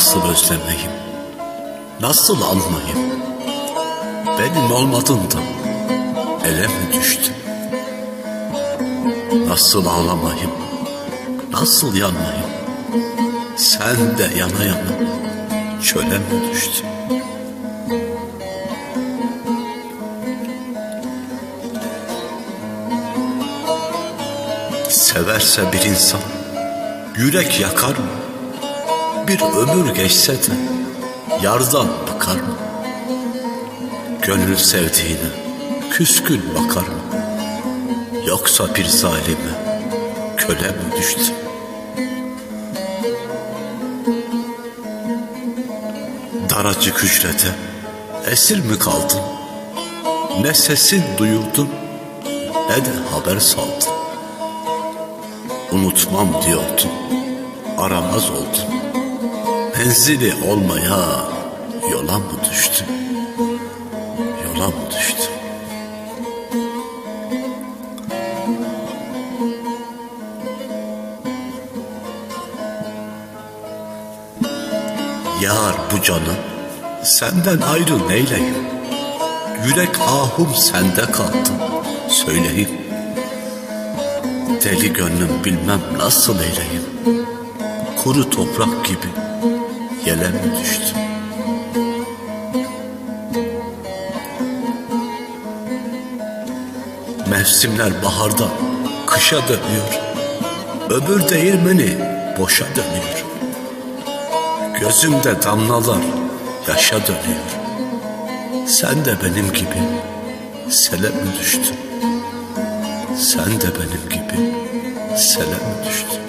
özlemeyim? Nasıl anlayayım? Benim olmadığında ele mi düştüm? Nasıl ağlamayım? Nasıl yanmayım? Sen de yana yana çöle mi düştün? Severse bir insan yürek yakar mı? Bir ömür geçse de yardan bakar mı? Gönül sevdiğine küskün bakar mı? Yoksa bir zalime köle mi düştü? Daracık hücrete esir mi kaldın? Ne sesin duyurdun ne de haber saldın. Unutmam diyordun, aramaz oldun. Menzili olmaya yola mı düştün? Yola mı düştün? Yar bu canı senden ayrı neyleyim? Yürek ahum sende kaldı söyleyeyim. Deli gönlüm bilmem nasıl eyleyim. Kuru toprak gibi yele mi düştüm? Mevsimler baharda kışa dönüyor. Öbür değirmeni boşa dönüyor. Gözümde damlalar yaşa dönüyor. Sen de benim gibi sele mi düştün? Sen de benim gibi sele mi düştün?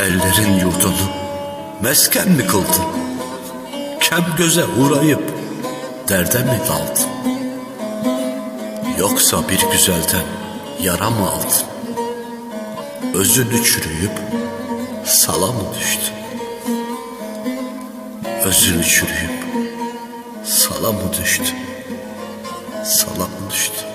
Ellerin yurdunu mesken mi kıldın? Kem göze uğrayıp derde mi daldın? Yoksa bir güzelden yara mı aldın? Özünü çürüyüp sala mı düştün? Özünü çürüyüp sala mı düştün? Sala mı düştün?